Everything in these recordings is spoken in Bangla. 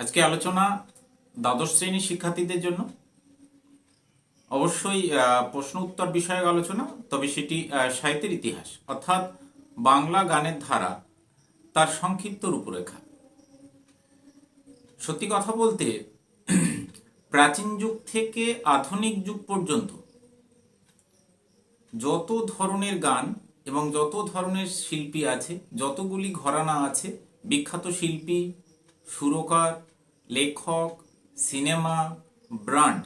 আজকে আলোচনা দ্বাদশ শ্রেণির শিক্ষার্থীদের জন্য। অবশ্যই প্রশ্ন উত্তর বিষয়ক আলোচনা, তবে সেটি সাহিত্যের ইতিহাস, অর্থাৎ বাংলা গানের ধারা তার সংক্ষিপ্ত রূপরেখা। সত্যি কথা বলতে, প্রাচীন যুগ থেকে আধুনিক যুগ পর্যন্ত যত ধরনের গান এবং যত ধরনের শিল্পী আছে, যতগুলি ঘরানা আছে, বিখ্যাত শিল্পী, সুরকার লেখক, সিনেমা, ব্র্যান্ড।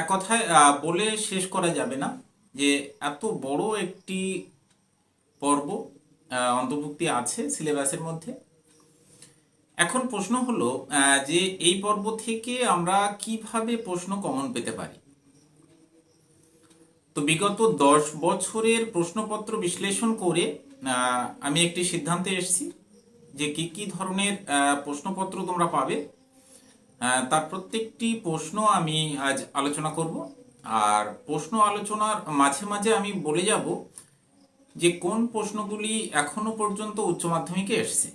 এক কথায় বলে শেষ করা যাবে না যে এত বড় একটি পর্ব অন্তর্ভুক্তি আছে সিলেবাসের মধ্যে। এখন প্রশ্ন হলো যে এই পর্ব থেকে আমরা কীভাবে প্রশ্ন কমন পেতে পারি? তো বিগত দশ বছরের প্রশ্নপত্র বিশ্লেষণ করে আমি একটি সিদ্ধান্তে এসেছি। যে কি কি ধরনের প্রশ্নপত্র তোমরা পাবে তার প্রত্যেকটি প্রশ্ন আমি আজ আলোচনা করব। আর প্রশ্ন আলোচনার মাঝে মাঝে আমি বলে যাব যে কোন প্রশ্নগুলি এখনও পর্যন্ত উচ্চ মাধ্যমিকে এসছে।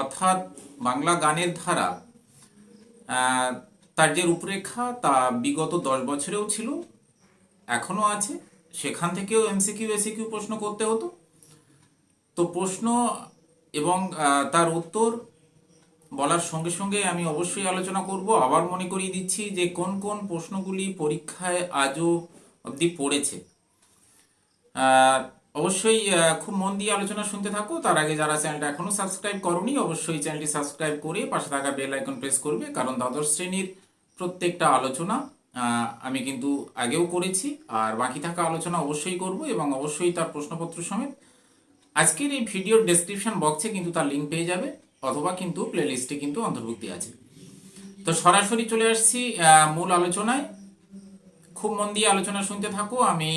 অর্থাৎ বাংলা গানের ধারা তার যে রূপরেখা তা বিগত দশ বছরেও ছিল, এখনও আছে। সেখান থেকেও এমসিকিউ, এসিকিউ প্রশ্ন করতে হতো। তো প্রশ্ন এবং তার উত্তর বলার সঙ্গে সঙ্গে আমি অবশ্যই আলোচনা করব। আবার মনে করিয়ে দিচ্ছি যে কোন কোন প্রশ্নগুলি পরীক্ষায় আজও অবধি পড়েছে। অবশ্যই খুব মন দিয়ে আলোচনা শুনতে থাকো। তার আগে যারা চ্যানেলটা এখনও সাবস্ক্রাইব করনি, অবশ্যই চ্যানেলটি সাবস্ক্রাইব করে পাশে থাকা বেল আইকন প্রেস করবে, কারণ দ্বাদশ শ্রেণির প্রত্যেকটা আলোচনা আমি কিন্তু আগেও করেছি। আর বাকি থাকা আলোচনা অবশ্যই করব এবং অবশ্যই তার প্রশ্নপত্র সমেত আজকের এই ভিডিওর ডেসক্রিপশন বক্সে কিন্তু তার লিঙ্ক পেয়ে যাবে, অথবা কিন্তু প্লেলিস্টে কিন্তু অন্তর্ভুক্তি আছে। তো সরাসরি চলে আসছি মূল আলোচনায়। খুব মন দিয়ে আলোচনা শুনতে থাকো, আমি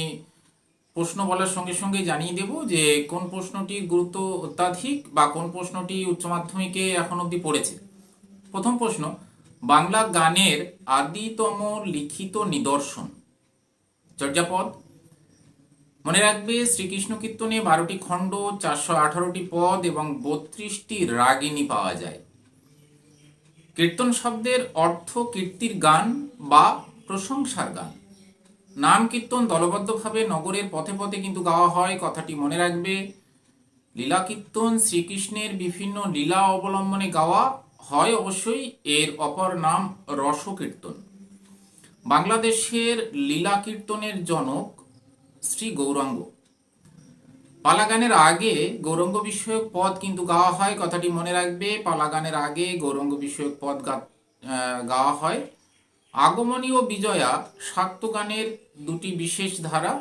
প্রশ্ন বলার সঙ্গে সঙ্গে জানিয়ে দেব যে কোন প্রশ্নটির গুরুত্ব অত্যাধিক বা কোন প্রশ্নটি উচ্চ মাধ্যমিকে এখন অবধি পড়েছে। প্রথম প্রশ্ন, বাংলা গানের আদিতম লিখিত নিদর্শন, চর্যাপদ। মনে রাখবে, শ্রীকৃষ্ণ কীর্তনে বারোটি খণ্ড, চারশো আঠারোটি পদ এবং বত্রিশটি রাগিনী পাওয়া যায়। কীর্তন শব্দের অর্থ কীর্তির গান বা প্রশংসার গান। নাম কীর্তন দলবদ্ধভাবে নগরের পথে পথে কিন্তু গাওয়া হয়। কথাটি মনে রাখবে, লীলা কীর্তন শ্রীকৃষ্ণের বিভিন্ন লীলা অবলম্বনে গাওয়া হয় অবশ্যই, এর অপর নাম রসকীর্তন। বাংলাদেশের লীলা কীর্তনের জনক শ্রী গৌরাঙ্গ। পালাগানের আগে গৌরঙ্গ বিষয়ক পদ কিন্তু গাওয়া হয়, কথাটি মনে রাখবে, পালাগানের আগে গৌরঙ্গ বিষয়ক পদ গাওয়া হয়। আগমনী ও বিজয়া শাক্ত গানের দুটি বিশেষ ধারা,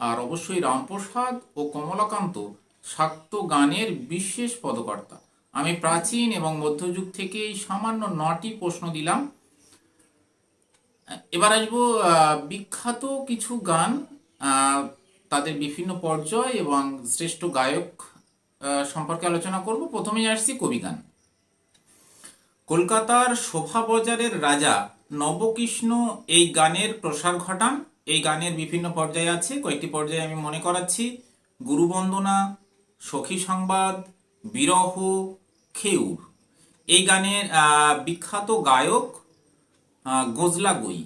আর অবশ্যই রামপ্রসাদ ও কমলাকান্ত শাক্ত গানের বিশেষ পদকর্তা। আমি প্রাচীন এবং মধ্যযুগ থেকে সামান্য নটি প্রশ্ন দিলাম। এবার আসব বিখ্যাত কিছু গান তাদের বিভিন্ন পর্যায় এবং শ্রেষ্ঠ গায়ক সম্পর্কে আলোচনা করব। প্রথমেই আসছি কবি গান। কলকাতার শোভাবাজারের রাজা নবকৃষ্ণ এই গানের প্রসার ঘটান। এই গানের বিভিন্ন পর্যায়ে আছে, কয়েকটি পর্যায়ে আমি মনে করাচ্ছি। গুরুবন্দনা, সখী সংবাদ, বিরহ, খেউর। এই গানের বিখ্যাত গায়ক গোজলা গুই,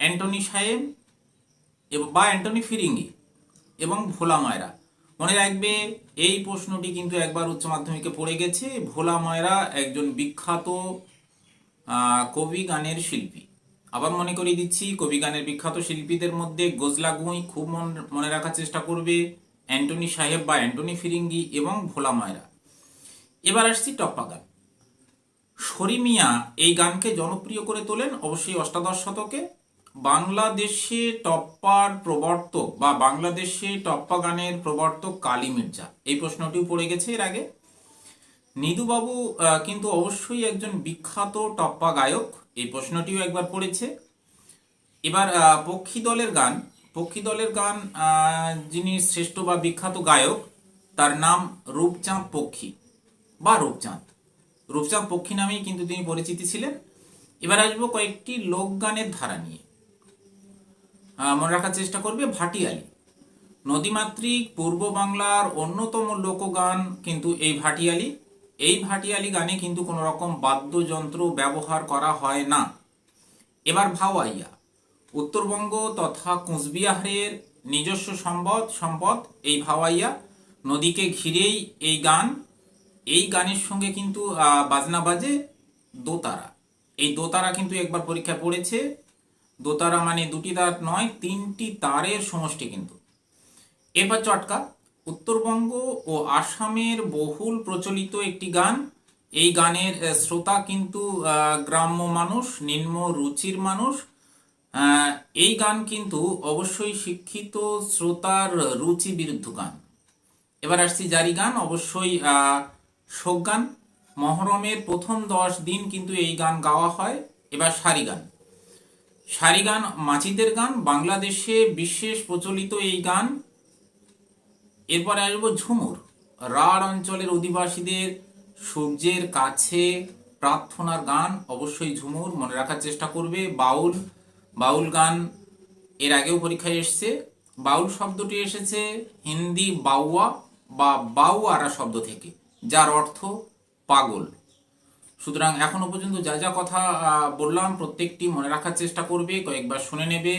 অ্যান্টনি সাহেব বা অ্যান্টনি ফিরিঙ্গি এবং ভোলা ময়রা। মনে রাখবে, এই প্রশ্নটি কিন্তু একবার উচ্চ মাধ্যমিকে পড়ে গেছে। ভোলা ময়রা একজন বিখ্যাত কবি গানের শিল্পী। আবার মনে করিয়ে দিচ্ছি, কবি গানের বিখ্যাত শিল্পীদের মধ্যে গোজলা গুঁই খুব মন- রাখার চেষ্টা করবে অ্যান্টনি সাহেব বা অ্যান্টনি ফিরিঙ্গি এবং ভোলা ময়রা। এবার আসছি টপ্পা গান। শরিমিয়া এই গানকে জনপ্রিয় করে তোলেন অবশ্যই অষ্টাদশ শতকে। বাংলাদেশে টপ্পার প্রবর্তক বা বাংলাদেশে টপ্পা গানের প্রবর্তক কালী মির্জা। এই প্রশ্নটিও পড়ে গেছে এর আগে। নিদুবাবু কিন্তু অবশ্যই একজন বিখ্যাত টপ্পা গায়ক। এই প্রশ্নটিও একবার পড়েছে। এবার পক্ষী দলের গান। পক্ষী দলের গান যিনি শ্রেষ্ঠ বা বিখ্যাত গায়ক, তার নাম রূপচাঁদ পক্ষী বা রূপচাঁদ। রূপচাঁদ পক্ষী নামেই কিন্তু তিনি পরিচিতি ছিলেন। এবার আসব কয়েকটি লোকগানের ধারা নিয়ে। মনে রাখার চেষ্টা করবে ভাটিয়ালি নদীমাতৃক, পূর্ব বাংলার অন্যতম লোকগান কিন্তু এই ভাটিয়ালি এই ভাটিয়ালি গানে কিন্তু কোনো রকম বাদ্যযন্ত্র ব্যবহার করা হয় না। এবার ভাওয়াইয়া। উত্তরবঙ্গ তথা কুচবিহারের নিজস্ব সম্পদ সম্পদ এই ভাওয়াইয়া। নদীকে ঘিরেই এই গান। এই গানের সঙ্গে কিন্তু বাজনা বাজে দোতারা। এই দোতারা কিন্তু একবার পরীক্ষা পড়েছে। দোতারা মানে দুটি তার নয়, তিনটি তারের সমষ্টি কিন্তু। এবার চটকা, উত্তরবঙ্গ ও আসামের বহুল প্রচলিত একটি গান। এই গানের শ্রোতা কিন্তু গ্রাম্য মানুষ, নিম্ন রুচির মানুষ। এই গান কিন্তু অবশ্যই শিক্ষিত শ্রোতার রুচি বিরুদ্ধ গান। এবার আসছি জারি গান, অবশ্যই শোক গান। মহরমের প্রথম দশ দিন কিন্তু এই গান গাওয়া হয়। এবার সারি গান। সারি গান মাঝিদের গান, বাংলাদেশে বিশেষ প্রচলিত এই গান। এরপরে আসব ঝুমুর। রাঢ় অঞ্চলের অধিবাসীদের সূর্যের কাছে প্রার্থনার গান, অবশ্যই ঝুমুর, মনে রাখার চেষ্টা করবে। বাউল বাউল গান এর আগেও পরীক্ষায় এসছে। বাউল শব্দটি এসেছে হিন্দি বাউয়া বা বাউয়ারা শব্দ থেকে, যার অর্থ পাগল। সুতরাং এখনও পর্যন্ত যা যা কথা বললাম, প্রত্যেকটি মনে রাখার চেষ্টা করবে, কয়েকবার শুনে নেবে।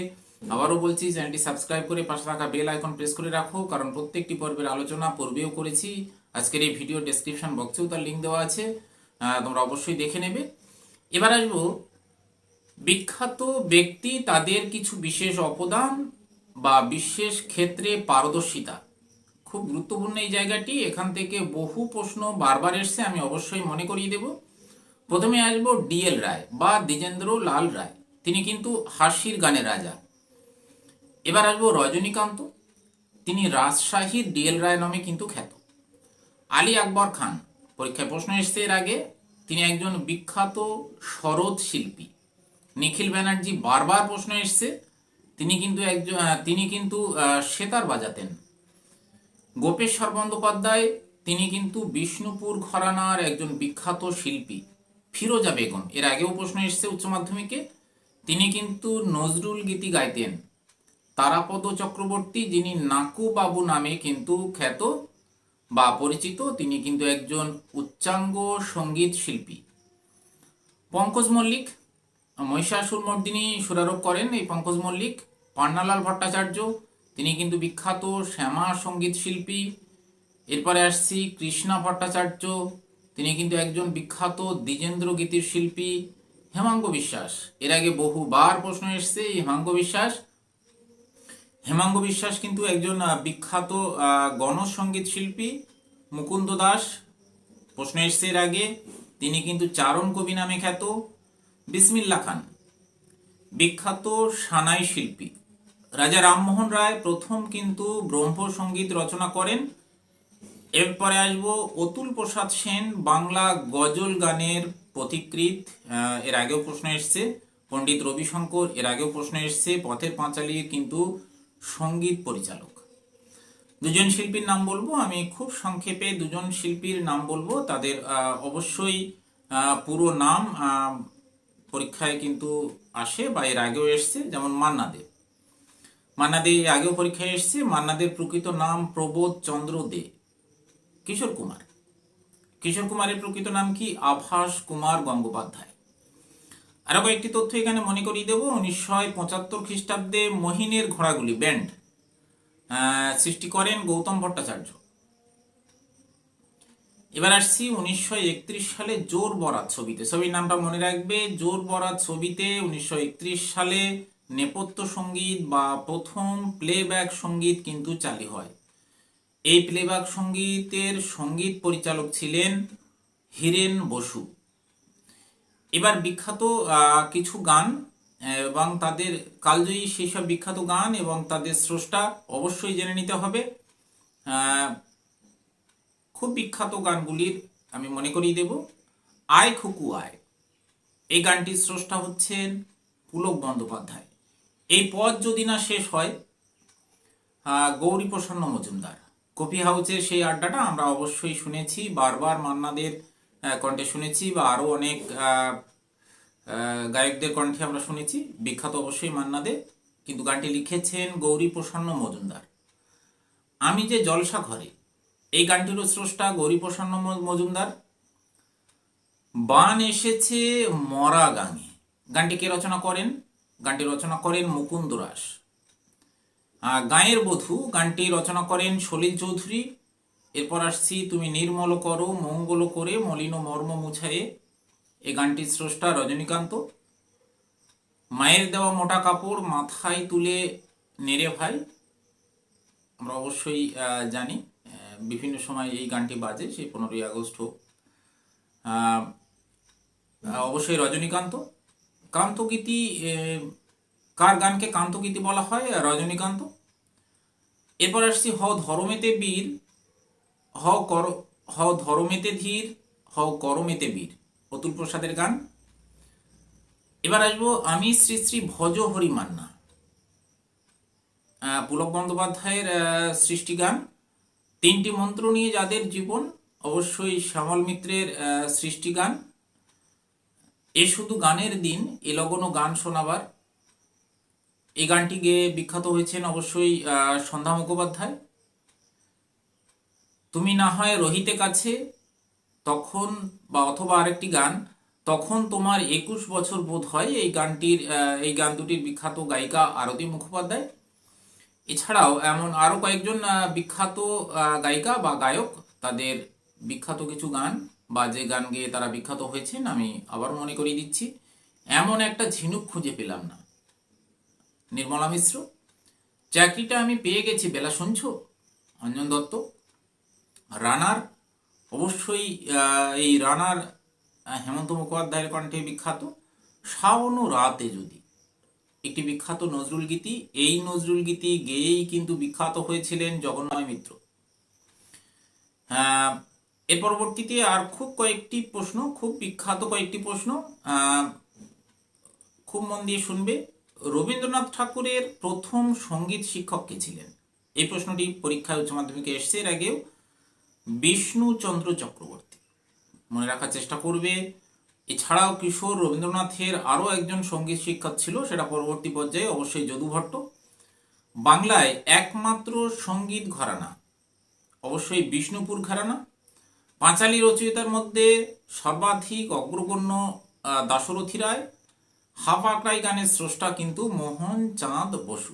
আবারও বলছি, চ্যানেলটি সাবস্ক্রাইব করে পাশে থাকা বেল আইকন প্রেস করে রাখো, কারণ প্রত্যেকটি পর্বের আলোচনা পূর্বেও করেছি। আজকের এই ভিডিও ডেসক্রিপশন বক্সেও তার লিঙ্ক দেওয়া আছে তোমরা অবশ্যই দেখে নেবে। এবার আসব, বিখ্যাত ব্যক্তি তাদের কিছু বিশেষ অবদান বা বিশেষ ক্ষেত্রে পারদর্শিতা। খুব গুরুত্বপূর্ণ এই জায়গাটি। এখান থেকে বহু প্রশ্ন বারবার এসছে, আমি অবশ্যই মনে করিয়ে দেব। প্রথমে আসব ডিএল রায় বা দ্বিজেন্দ্র লাল রায়। তিনি কিন্তু হাসির গানের রাজা। এবার আসব রজনীকান্ত। তিনি রাজশাহীর ডিএল রায় নামে কিন্তু খ্যাত। আলী আকবর খান, পরীক্ষায় প্রশ্ন এসছে এর আগে, তিনি একজন বিখ্যাত শরৎ শিল্পী। নিখিল ব্যানার্জি বারবার প্রশ্ন এসছে, তিনি কিন্তু একজন তিনি কিন্তু সেতার বাজাতেন। গোপেশ্বর বন্দ্যোপাধ্যায়, তিনি কিন্তু বিষ্ণুপুর ঘরানার একজন বিখ্যাত শিল্পী। ফিরোজা বেগম। এর আগেও প্রশ্ন এসছে উচ্চ মাধ্যমিকে। তিনি কিন্তু নজরুল গীতি গাইতেন। তারাপদ চক্রবর্তী, যিনি নাকু বাবু নামে কিন্তু খ্যাত বা পরিচিত, তিনি কিন্তু একজন উচ্চাঙ্গ সংগীত শিল্পী। পঙ্কজ মল্লিক, মহিষাসুর মর্দিনী সুরারোপ করেন এই পঙ্কজ মল্লিক। পান্নালাল ভট্টাচার্য, তিনি কিন্তু বিখ্যাত শ্যামা সংগীত শিল্পী। এরপরে আসছি কৃষ্ণা ভট্টাচার্য তিনি কিন্তু একজন বিখ্যাত দ্বিজেন্দ্র গীতির শিল্পী হেমাঙ্গ বিশ্বাস। এর আগে বহুবার প্রশ্ন এসছে হেমাঙ্গ বিশ্বাস। হেমাঙ্গ বিশ্বাস কিন্তু একজন বিখ্যাত গণসঙ্গীত শিল্পী, মুকুন্দ দাস। প্রশ্ন এসছে এর আগে। তিনি কিন্তু চারণ কবি নামে খ্যাত। বিসমিল্লা খান, বিখ্যাত সানাই শিল্পী। রাজা রামমোহন রায় প্রথম কিন্তু ব্রহ্ম সংগীত রচনা করেন। এরপরে আসব অতুল প্রসাদ সেন বাংলা গজল গানের পথিকৃৎ আহ, এর আগেও প্রশ্ন এসছে পণ্ডিত রবিশঙ্কর এর আগেও প্রশ্ন এসছে পথের পাঁচালীর কিন্তু সংগীত পরিচালক। দুজন শিল্পীর নাম বলব আমি খুব সংক্ষেপে দুজন শিল্পীর নাম বলব তাদের অবশ্যই পুরো নাম পরীক্ষায় কিন্তু আসে বা এর আগেও এসছে যেমন মান্না দে। মান্না দে আগেও পরীক্ষায় এসছে মান্না দের প্রকৃত নাম প্রবোধ চন্দ্র দে। কিশোর কুমার। কিশোর কুমারের প্রকৃত নাম কি? আভাস কুমার গঙ্গোপাধ্যায়। আরও কয়েকটি তথ্য এখানে মনে করিয়ে দেবো। উনিশশো পঁচাত্তর খ্রিস্টাব্দে মহিনের ঘোড়াগুলি, ব্যান্ড সৃষ্টি করেন গৌতম ভট্টাচার্য। এবার আসছি উনিশশো একত্রিশ সালে জোর বরাত ছবিতে। ছবির নামটা মনে রাখবে। জোর বরাত ছবিতে উনিশশো একত্রিশ সালে নেপথ্য সংগীত বা প্রথম প্লেব্যাক সংগীত কিন্তু চালু হয়। এই প্লেব্যাক সঙ্গীতের সংগীত পরিচালক ছিলেন হীরেন বসু। এবার বিখ্যাত কিছু গান, এবং তাদের কালজয়ী সেই সব বিখ্যাত গান এবং তাদের স্রষ্টা অবশ্যই জেনে নিতে হবে। খুব বিখ্যাত গানগুলির আমি মনে করিয়ে দেব। আয় খুকু আয়। এই গানটির স্রষ্টা হচ্ছেন পুলক বন্দ্যোপাধ্যায়। এই পদ যদি না শেষ হয় গৌরী প্রসন্ন মজুমদার। কফি হাউসের সেই আড্ডাটা আমরা অবশ্যই শুনেছি, বারবার মান্নাদের কণ্ঠে শুনেছি বা আরও অনেক গায়কদের কণ্ঠে আমরা শুনেছি। বিখ্যাত অবশ্যই মান্নাদের, কিন্তু গানটি লিখেছেন গৌরী প্রসন্ন মজুমদার। আমি যে জলসা ঘরে, এই গানটিরও স্রষ্টা গৌরী প্রসন্ন মজুমদার। বান এসেছে মরা গাঙে। গানটি কে রচনা করেন? গানটি রচনা করেন মুকুন্দ রাস গায়ের বধূ গানটি রচনা করেন সলিল চৌধুরী। এরপর আসছি, তুমি নির্মল করো, মঙ্গল করে, মলিন মর্ম মুছায়ে। এই গানটির স্রষ্টা রজনীকান্ত। মায়ের দেওয়া মোটা কাপড় মাথায় তুলে নেড়ে ভাই। আমরা অবশ্যই জানি বিভিন্ন সময় এই গানটি বাজে, সেই পনেরোই আগস্ট অবশ্যই রজনীকান্ত। কান্তগীতি কার গানকে কান্তগীতি বলা হয়? রজনীকান্ত। এরপর আসছি হ ধরমেতে বীর, হ কর, হ ধরমেতে ধীর, হ করমেতে বীর। অতুল প্রসাদের গান। এবার আসব আমি শ্রী শ্রী ভজ হরি মান্না। পুলক বন্দ্যোপাধ্যায়ের সৃষ্টি গান। তিনটি মন্ত্র নিয়ে যাদের জীবন, অবশ্যই শ্যামল মিত্রের সৃষ্টি গান। এ শুধু গানের দিন, এ লগন গান শোনাবার। এই গানটি গেয়ে বিখ্যাত হয়েছেন অবশ্যই সন্ধ্যা মুখোপাধ্যায়। তুমি না হয় রহিতে কাছে, তখন বা অথবা আরেকটি গান, তখন তোমার একুশ বছর বোধ হয় এই গানটির এই গান দুটির বিখ্যাত গায়িকা আরতি মুখোপাধ্যায়। এছাড়াও এমন আরও কয়েকজন বিখ্যাত গায়িকা বা গায়ক তাদের বিখ্যাত কিছু গান বা যে গান গেয়ে তারা বিখ্যাত হয়েছেন আমি আবার মনে করিয়ে দিচ্ছি। এমন একটা ঝিনুক খুঁজে পেলাম না। নির্মলা মিশ্র, চাকরিটা আমি পেয়ে গেছি বেলা শুনছো অঞ্জন দত্ত। রানার, অবশ্যই এই রানার হেমন্ত মুখোপাধ্যায়ের কণ্ঠে বিখ্যাত। শাওন রাতে যদি, একটি বিখ্যাত নজরুল গীতি, এই নজরুল গীতি গেয়েই কিন্তু বিখ্যাত হয়েছিলেন জগন্নাথ মিত্র। এর পরবর্তীতে আর খুব কয়েকটি প্রশ্ন, খুব বিখ্যাত কয়েকটি প্রশ্ন খুব মন দিয়ে শুনবে। রবীন্দ্রনাথ ঠাকুরের প্রথম সংগীত শিক্ষক কে ছিলেন? এই প্রশ্নটি পরীক্ষায় উচ্চ মাধ্যমিকে এসছে। এর আগেও বিষ্ণুচন্দ্র চক্রবর্তী। মনে রাখার চেষ্টা করবে। এছাড়াও কিশোর রবীন্দ্রনাথের আরও একজন সংগীত শিক্ষক ছিল, সেটা পরবর্তী পর্যায়ে অবশ্যই যদু ভট্ট বাংলায় একমাত্র সংগীত ঘরানা, অবশ্যই বিষ্ণুপুর ঘরানা। পাঁচালী রচয়িতার মধ্যে সর্বাধিক অগ্রগণ্য দাশরথী রায় হাফাকড়াই গানের স্রষ্টা কিন্তু মোহন চাঁদ বসু।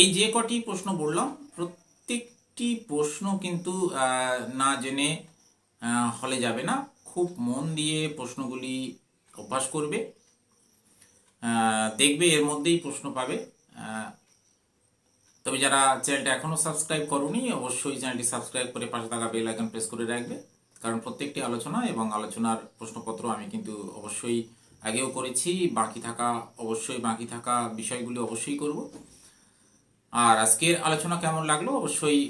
এই যে কটি প্রশ্ন বললাম, প্রত্যেকটি প্রশ্ন কিন্তু না জেনে হলে যাবে না। খুব মন দিয়ে প্রশ্নগুলি অভ্যাস করবে দেখবে, এর মধ্যেই প্রশ্ন পাবে। তবে যারা চ্যানেলটা এখনও সাবস্ক্রাইব করোনি, অবশ্যই চ্যানেলটি সাবস্ক্রাইব করে পাশে থাকা বেল আইকন প্রেস করে রাখবে। কারণ প্রত্যেকটি আলোচনা এবং আলোচনার প্রশ্নপত্র আমি কিন্তু অবশ্যই আগেও করেছি, বাকি থাকা অবশ্যই, বাকি থাকা বিষয়গুলি অবশ্যই করব। আর আজকের আলোচনা কেমন লাগল অবশ্যই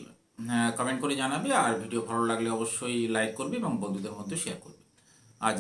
কমেন্ট করে জানাবে, আর ভিডিও ভালো লাগলে অবশ্যই লাইক করবে এবং বন্ধুদের মধ্যে শেয়ার করবে।